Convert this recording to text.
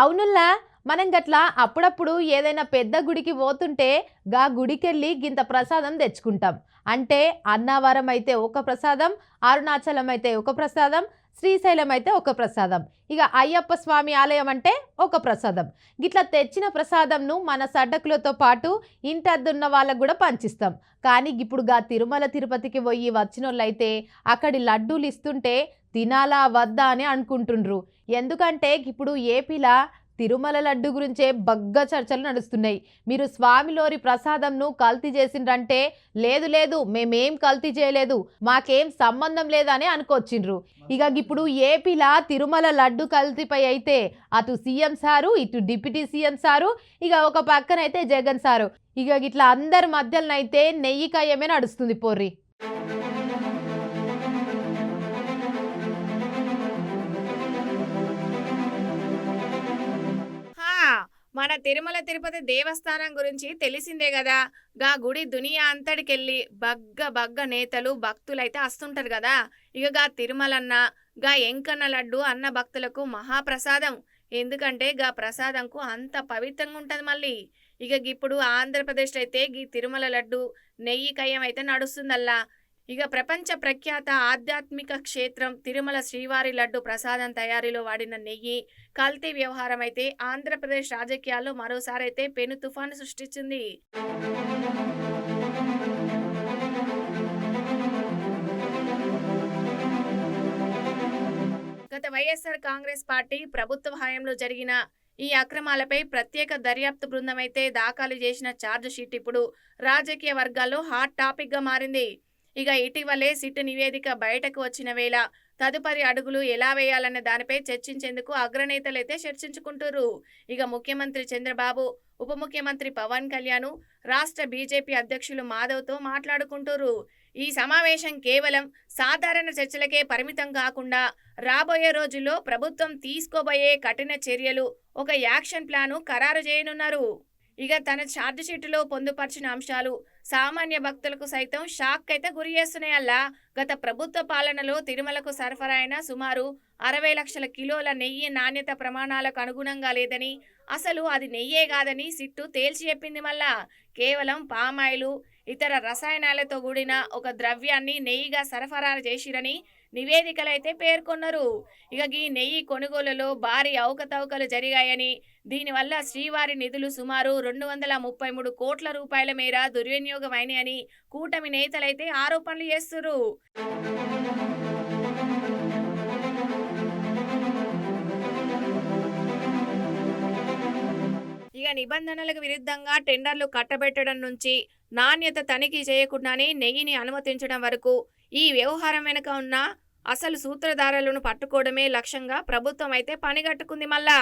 అవునుల్లా మనం గట్లా అప్పుడప్పుడు ఏదైనా పెద్ద గుడికి పోతుంటే గా గుడికెళ్ళి గింత ప్రసాదం తెచ్చుకుంటాం. అంటే అన్నవరం అయితే ఒక ప్రసాదం అరుణాచలం అయితే ఒక ప్రసాదం శ్రీశైలం అయితే ఒక ప్రసాదం. ఇక అయ్యప్ప స్వామి ఆలయం అంటే ఒక ప్రసాదం. గిట్లా తెచ్చిన ప్రసాదంను మన సడ్డకులతో పాటు ఇంటి అద్దున్న వాళ్ళకు కూడా పంచిస్తాం. కానీ ఇప్పుడు గా తిరుమల తిరుపతికి పోయి వచ్చినోళ్ళైతే అక్కడి లడ్డూలు ఇస్తుంటే తినాలా వద్దా అని అనుకుంటుండ్రు. ఎందుకంటే ఇప్పుడు ఏపీలా తిరుమల లడ్డు గురించే బగ్గ చర్చలు నడుస్తున్నాయి. మీరు స్వామిలోరి ప్రసాదంను కల్తీ చేసిండ్రంటే లేదు లేదు మేమేం కల్తీ చేయలేదు మాకేం సంబంధం లేదని అనుకొచ్చిండ్రు. ఇక ఇప్పుడు ఏపీలా తిరుమల లడ్డు కల్తీపై అయితే అటు సీఎం సారు ఇటు డిప్యూటీ సీఎం సారు ఇక ఒక పక్కనైతే జగన్ సారు. ఇక ఇట్లా అందరి మధ్యలోనైతే నెయ్యి కయ్యమే నడుస్తుంది పోర్రి. మన తిరుమల తిరుపతి దేవస్థానం గురించి తెలిసిందే కదా. గా గుడి దునియా అంతటికెళ్ళి బగ్గ బగ్గ నేతలు భక్తులైతే వస్తుంటారు కదా. ఇక గా తిరుమలన్న గా ఎంకన్న లడ్డు అన్న భక్తులకు మహాప్రసాదం. ఎందుకంటే గా ప్రసాదంకు అంత పవిత్రంగా ఉంటుంది మళ్ళీ. ఇక ఇప్పుడు ఆంధ్రప్రదేశ్లో అయితే గీ తిరుమల లడ్డు నెయ్యి కయ్యం అయితే నడుస్తుందల్లా. ఇక ప్రపంచ ప్రఖ్యాత ఆధ్యాత్మిక క్షేత్రం తిరుమల శ్రీవారి లడ్డు ప్రసాదం తయారీలో వాడిన నెయ్యి కల్తీ వ్యవహారం అయితే ఆంధ్రప్రదేశ్ రాజకీయాల్లో మరోసారి అయితే పెను తుఫాను సృష్టించింది. గత వైఎస్ఆర్ కాంగ్రెస్ పార్టీ ప్రభుత్వ హయాంలో జరిగిన ఈ అక్రమాలపై ప్రత్యేక దర్యాప్తు బృందమైతే దాఖలు చేసిన ఛార్జ్ షీట్ ఇప్పుడు రాజకీయ వర్గాల్లో హాట్ టాపిక్గా మారింది. ఇక ఇటీవలే సిట్ నివేదిక బయటకు వచ్చిన వేళ తదుపరి అడుగులు ఎలా వేయాలన్న దానిపై చర్చించేందుకు అగ్రనేతలైతే చర్చించుకుంటున్నారు ఇక ముఖ్యమంత్రి చంద్రబాబు ఉప ముఖ్యమంత్రి పవన్ కళ్యాణ్ రాష్ట్ర బీజేపీ అధ్యక్షులు మాధవ్తో మాట్లాడుకుంటున్నారు ఈ సమావేశం కేవలం సాధారణ చర్చలకే పరిమితం కాకుండా రాబోయే రోజుల్లో ప్రభుత్వం తీసుకోబోయే కఠిన చర్యలు ఒక యాక్షన్ ప్లాను ఖరారు చేయనున్నారు. ఇక తన ఛార్జ్షీటులో పొందుపరిచిన అంశాలు సామాన్య భక్తులకు సైతం షాక్ అయితే గురి చేస్తున్నాయల్లా గత ప్రభుత్వ పాలనలో తిరుమలకు సరఫరా అయిన సుమారు అరవై లక్షల కిలోల నెయ్యి నాణ్యత ప్రమాణాలకు అనుగుణంగా లేదని అసలు అది నెయ్యే కాదని సిట్టు తేల్చి చెప్పింది మళ్ళా కేవలం పామాయిలు ఇతర రసాయనాలతో కూడిన ఒక ద్రవ్యాన్ని నెయ్యిగా సరఫరా చేసిరని నివేదికలైతే పేర్కొన్నారు. ఇక ఈ నెయ్యి కొనుగోలులో భారీ అవకతవకలు జరిగాయని దీనివల్ల శ్రీవారి నిధులు సుమారు రెండు వందల ముప్పై మూడు కోట్ల రూపాయల మేర దుర్వినియోగమైనాయని కూటమి నేతలైతే ఆరోపణలు చేస్తున్నారు ఇక నిబంధనలకు విరుద్ధంగా టెండర్లు కట్టబెట్టడం నుంచి నాణ్యత తనిఖీ చేయకుండానే నెయ్యిని అనుమతించడం వరకు ఈ వ్యవహారం వెనుక ఉన్న అసలు సూత్రధారులను పట్టుకోవడమే లక్ష్యంగా ప్రభుత్వం అయితే పనిగట్టుకుంది మళ్ళా.